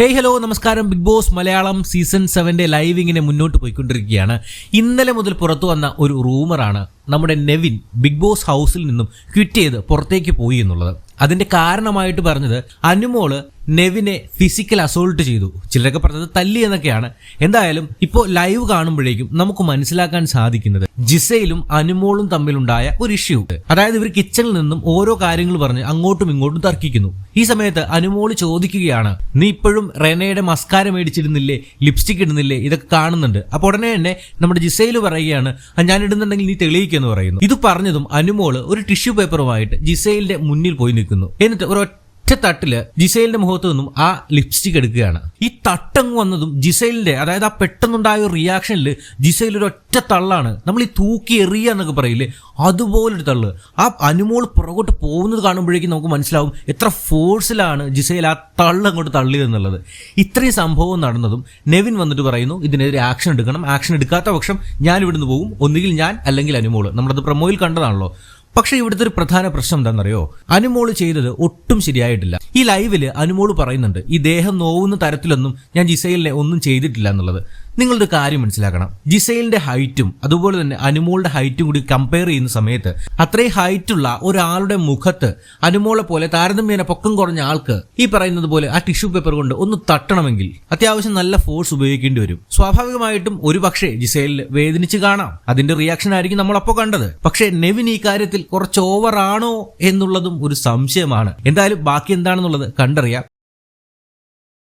Hey hello നമസ്കാരം. Bigg Boss Malayalam season സെവന്റെ live ഇങ്ങനെ മുന്നോട്ട് പോയിക്കൊണ്ടിരിക്കുകയാണ്. ഇന്നലെ മുതൽ പുറത്തു വന്ന ഒരു റൂമറാണ് നമ്മുടെ നെവിൻ ബിഗ് ബോസ് ഹൗസിൽ നിന്നും ക്വിറ്റ് ചെയ്ത് പുറത്തേക്ക് പോയി എന്നുള്ളത്. അതിന്റെ കാരണമായിട്ട് പറഞ്ഞത് അനുമോൾ നെവിനെ ഫിസിക്കൽ അസോൾട്ട് ചെയ്തു. ചിലരൊക്കെ പറഞ്ഞത് തല്ലി എന്നൊക്കെയാണ്. എന്തായാലും ഇപ്പോൾ ലൈവ് കാണുമ്പോഴേക്കും നമുക്ക് മനസ്സിലാക്കാൻ സാധിക്കുന്നത് ജിസയിലും അനുമോളും തമ്മിലുണ്ടായ ഒരു ഇഷ്യൂ അതായത് ഇവർ കിച്ചണിൽ നിന്നും ഓരോ കാര്യങ്ങൾ പറഞ്ഞ് അങ്ങോട്ടും ഇങ്ങോട്ടും തർക്കിക്കുന്നു. ഈ സമയത്ത് അനുമോൾ ചോദിക്കുകയാണ് നീ ഇപ്പോഴും റെനയുടെ മസ്കാര മേടിച്ചിരുന്നില്ലേ ലിപ്സ്റ്റിക് ഇടുന്നില്ലേ? ഇതൊക്കെ കാണുന്നുണ്ട്. അപ്പൊ ഉടനെ തന്നെ നമ്മുടെ ജിസയിൽ പറയുകയാണ് ഞാൻ ഇടുന്നുണ്ടെങ്കിൽ നീ തെളിയിക്കുമെന്ന് പറയുന്നു. ഇത് പറഞ്ഞതും അനുമോൾ ഒരു ടിഷ്യൂ പേപ്പറുമായിട്ട് ജിസയിലിന്റെ മുന്നിൽ പോയി നിൽക്കുന്നു. എന്നിട്ട് ഒരു ഒറ്റ തട്ടിൽ ജിസൈലിന്റെ മുഖത്ത് നിന്നും ആ ലിപ്സ്റ്റിക് എടുക്കുകയാണ്. ഈ തട്ടങ്ങ് വന്നതും ജിസൈലിന്റെ അതായത് ആ പെട്ടെന്നുണ്ടായ റിയാക്ഷനിൽ ജിസൈൽ ഒരു ഒറ്റ തള്ളാണ്. നമ്മൾ ഈ തൂക്കി എറിയ എന്നൊക്കെ പറയില്ലേ? അതുപോലൊരു തള്ള്. ആ അനുമോൾ പുറകോട്ട് പോകുന്നത് കാണുമ്പോഴേക്കും നമുക്ക് മനസ്സിലാവും എത്ര ഫോഴ്സിലാണ് ജിസൈൽ ആ തള്ള് അങ്ങോട്ട് തള്ളിയതെന്നുള്ളത് ഇത്രയും സംഭവം നടന്നതും നെവിൻ വന്നിട്ട് പറയുന്നു ഇതിനെതിരെ ആക്ഷൻ എടുക്കണം. ആക്ഷൻ എടുക്കാത്ത പക്ഷം ഞാൻ ഇവിടുന്ന് പോകും. ഒന്നുകിൽ ഞാൻ അല്ലെങ്കിൽ അനുമോൾ. നമ്മളത് പ്രൊമോയിൽ കണ്ടതാണല്ലോ. പക്ഷെ ഇവിടുത്തെ ഒരു പ്രധാന പ്രശ്നം എന്താണെന്നറിയോ? അനുമോൾ ചെയ്തത് ഒട്ടും ശരിയായിട്ടില്ല. ഈ ലൈവിൽ അനുമോൾ പറയുന്നുണ്ട് ഈ ദേഹം നോവുന്ന തരത്തിലൊന്നും ഞാൻ ജിസൈലിനെ ഒന്നും ചെയ്തിട്ടില്ല എന്നുള്ളത്. നിങ്ങളുടെ കാര്യം മനസ്സിലാക്കണം. ജിസൈലിന്റെ ഹൈറ്റും അതുപോലെ തന്നെ അനുമോളുടെ ഹൈറ്റും കൂടി കമ്പയർ ചെയ്യുന്ന സമയത്ത് അത്രയും ഹൈറ്റുള്ള ഒരാളുടെ മുഖത്ത് അനുമോളെ പോലെ താരതമ്യേന പൊക്കം കുറഞ്ഞ ആൾക്ക് ഈ പറയുന്നത് പോലെ ആ ടിഷ്യൂ പേപ്പർ കൊണ്ട് ഒന്ന് തട്ടണമെങ്കിൽ അത്യാവശ്യം നല്ല ഫോഴ്സ് ഉപയോഗിക്കേണ്ടി വരും. സ്വാഭാവികമായിട്ടും ഒരു പക്ഷേ ജിസൈലിൽ വേദനിച്ച് കാണാം. അതിന്റെ റിയാക്ഷൻ ആയിരിക്കും നമ്മൾ അപ്പോൾ കണ്ടത്. പക്ഷേ നെവിൻ ഈ കാര്യത്തിൽ കുറച്ച് ഓവറാണോ എന്നുള്ളതും ഒരു സംശയമാണ്. എന്തായാലും ബാക്കി എന്താണെന്നുള്ളത് കണ്ടറിയാം.